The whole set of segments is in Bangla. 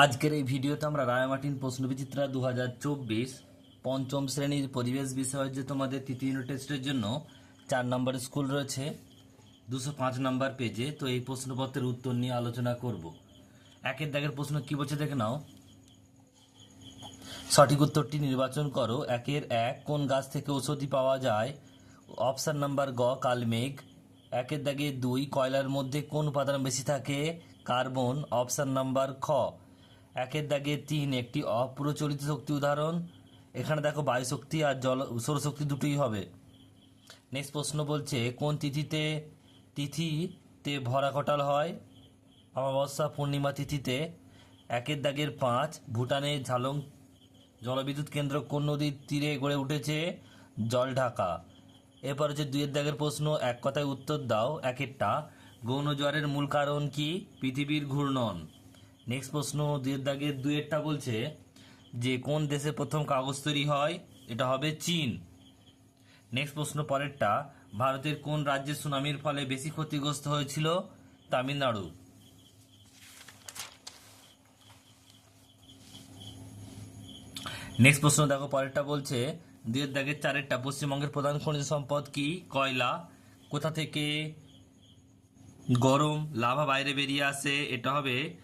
আজকের এই ভিডিওতে আমরা রায়মার্টিন প্রশ্নবিচিত্রা দু হাজার চব্বিশ পঞ্চম শ্রেণির পরিবেশ বিষয়ের যে তোমাদের তৃতীয় ইউনিট টেস্টের জন্য চার নম্বর স্কুল রয়েছে, দুশো পাঁচ নম্বর পেজে তো এই প্রশ্নপত্রের উত্তর নিয়ে আলোচনা করব। একের দাগের প্রশ্ন কি বলছে দেখে নাও। সঠিক উত্তরটি নির্বাচন করো। একের এক, কোন গাছ থেকে ঔষধি পাওয়া যায়? অপশন নাম্বার গ, কালমেঘ। একের দাগে দুই, কয়লার মধ্যে কোন উপাদান বেশি থাকে? কার্বন। অপশান নাম্বার খ একের দাগে তিন, একটি অপ্রচলিত শক্তি উদাহরণ। এখানে দেখো বায়ু শক্তি আর জল সৌরশক্তি দুটোই হবে। নেক্সট প্রশ্ন বলছে, কোন তিথিতে তিথিতে ভরা কটাল হয়? অমাবস্যা, পূর্ণিমা তিথিতে। একের দাগের পাঁচ ভুটানের ঝালং জলবিদ্যুৎ কেন্দ্র কোন নদীর তীরে গড়ে উঠেছে? জল ঢাকা। এরপর হচ্ছে দুইয়ের দাগের প্রশ্ন, এক কথায় উত্তর দাও। একেরটা, গৌণ জ্বরের মূল কারণ কি? পৃথিবীর ঘূর্ণন। নেক্সট প্রশ্ন দুইয়ের দাগের দুইয়েরটা বলছে যে কোন দেশে প্রথম কাগজ তৈরি হয়? এটা হবে চীন। নেক্সট প্রশ্ন পরেরটা, ভারতের কোন রাজ্যে সুনামির ফলে বেশি ক্ষতিগ্রস্ত হয়েছিল? তামিলনাড়ু। নেক্সট প্রশ্ন দেখো, পরেরটা বলছে দুয়ের দাগের চারেরটা, পশ্চিমবঙ্গের প্রধান খনিজ সম্পদ কি? কয়লা। কোথা থেকে গরম লাভা বাইরে বেরিয়ে আসে? এটা হবে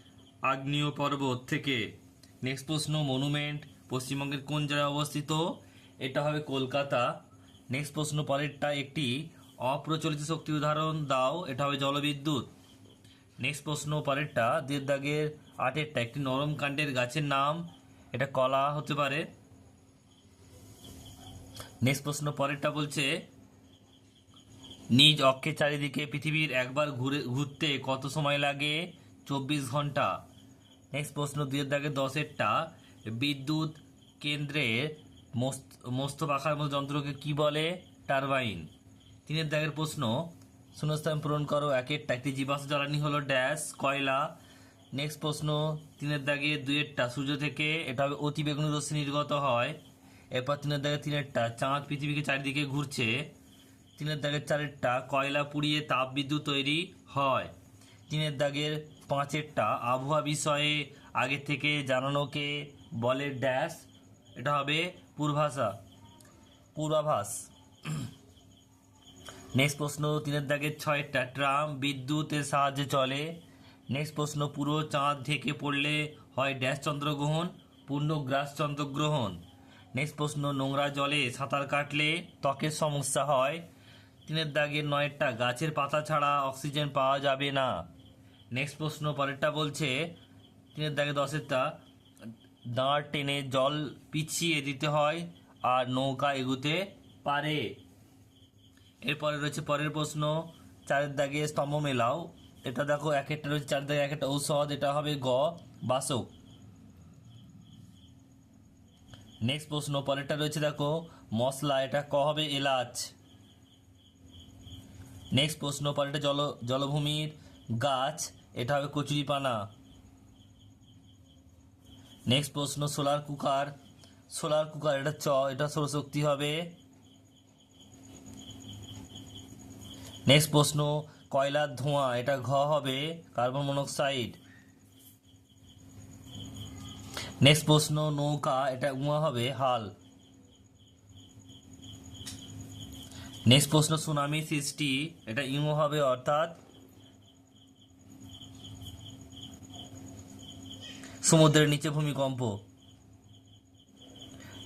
আগ্নেয় পর্বত থেকে। নেক্সট প্রশ্ন মনুমেন্ট পশ্চিমবঙ্গের কোন জায়গায় অবস্থিত? এটা হবে কলকাতা। নেক্সট প্রশ্ন, পরেরটা একটি অপ্রচলিত শক্তি উদাহরণ দাও, এটা হবে জলবিদ্যুৎ। নেক্সট প্রশ্ন, পরেরটা দুয়ের দাগের আটেরটা, একটি নরম কাণ্ডের গাছের নাম, এটা কলা হতে পারে। নেক্সট প্রশ্ন, পরেরটা বলছে, নিজ অক্ষের চারিদিকে পৃথিবীর একবার ঘুরে, ঘুরতে কত সময় লাগে? চব্বিশ ঘণ্টা। নেক্সট প্রশ্ন দুইয়ের দাগে দশেরটা, বিদ্যুৎ কেন্দ্রের মস্ত পাখার মতো যন্ত্রকে কি বলে? টারবাইন। তিনের দাগের প্রশ্ন, শূন্যস্থান পূরণ করো, একেরটা, একটি জীবাশ্ম জ্বালানি হলো ড্যাশ, কয়লা। নেক্সট প্রশ্ন তিনের দাগে দুইয়েরটা, সূর্য থেকে, এটা হবে অতি বেগুনি রশ্মি নির্গত হয়। এরপর তিনের দাগে তিনেরটা, চাঁদ পৃথিবীকে চারিদিকে ঘুরছে। তিনের দাগের চারেরটা, কয়লা পুড়িয়ে তাপবিদ্যুৎ তৈরি হয়। তিনের দাগের পাঁচেরটা আবহাওয়া বিষয়ে আগে থেকে জানানোকে বলে ড্যাশ। এটা হবে পূর্বাশা পূর্বাভাস। নেক্সট প্রশ্ন, তিনের দাগের ছয়টা ট্রাম বিদ্যুতের সাহায্যে চলে। নেক্সট প্রশ্ন, পুরো চাঁদ ঢেকে পড়লে হয় ড্যাশ চন্দ্রগ্রহণ, পূর্ণ গ্রাস চন্দ্রগ্রহণ। নেক্সট প্রশ্ন, নোংরা জলে সাঁতার কাটলে ত্বকের সমস্যা হয়। তিনের দাগের নয়েরটা, গাছের পাতা ছাড়া অক্সিজেন পাওয়া যাবে না। নেক্সট প্রশ্ন, পরেরটা বলছে, তিনের দাগে দশেরটা, দাঁড় টেনে জল পিছিয়ে দিতে হয় আর নৌকা এগুতে পারে। এরপরে রয়েছে পরের প্রশ্ন, চারের দাগে স্তম্ভ মেলাও। এটা দেখো, এক একটা রয়েছে চার দাগে, এক একটা ঔষধ, এটা হবে গ, বাসক। নেক্সট প্রশ্ন, পরেরটা রয়েছে দেখো, মশলা, এটা ক হবে এলাচ। নেক্সট প্রশ্ন, পরেরটা জল, জলভূমির গাছ। এটা হবে কচুরিপানা নেক্সট প্রশ্ন সোলার কুকার সোলার কুকার এটা চ, এটা সৌরশক্তি হবে। নেক্সট প্রশ্ন কয়লার ধোঁয়া, এটা ঘ হবে কার্বন মনোক্সাইড নেক্সট প্রশ্ন, নৌকা, এটা উমা হবে, হাল। নেক্সট প্রশ্ন, সুনামি সৃষ্টি, এটা ইমো হবে, অর্থাৎ সমুদ্রের নিচে ভূমিকম্প।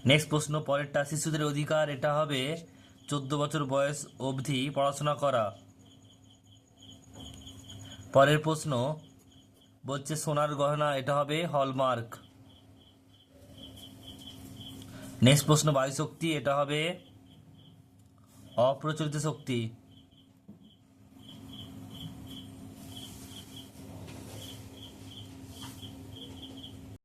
নেক্সট প্রশ্ন, পরেরটা, শিশুদের অধিকার, এটা হবে চোদ্দ বছর বয়স অবধি পড়াশোনা করা। পরের প্রশ্ন, বলছে সোনার গহনা, এটা হবে হলমার্ক। নেক্সট প্রশ্ন বায়ু শক্তি এটা হবে অপ্রচলিত শক্তি।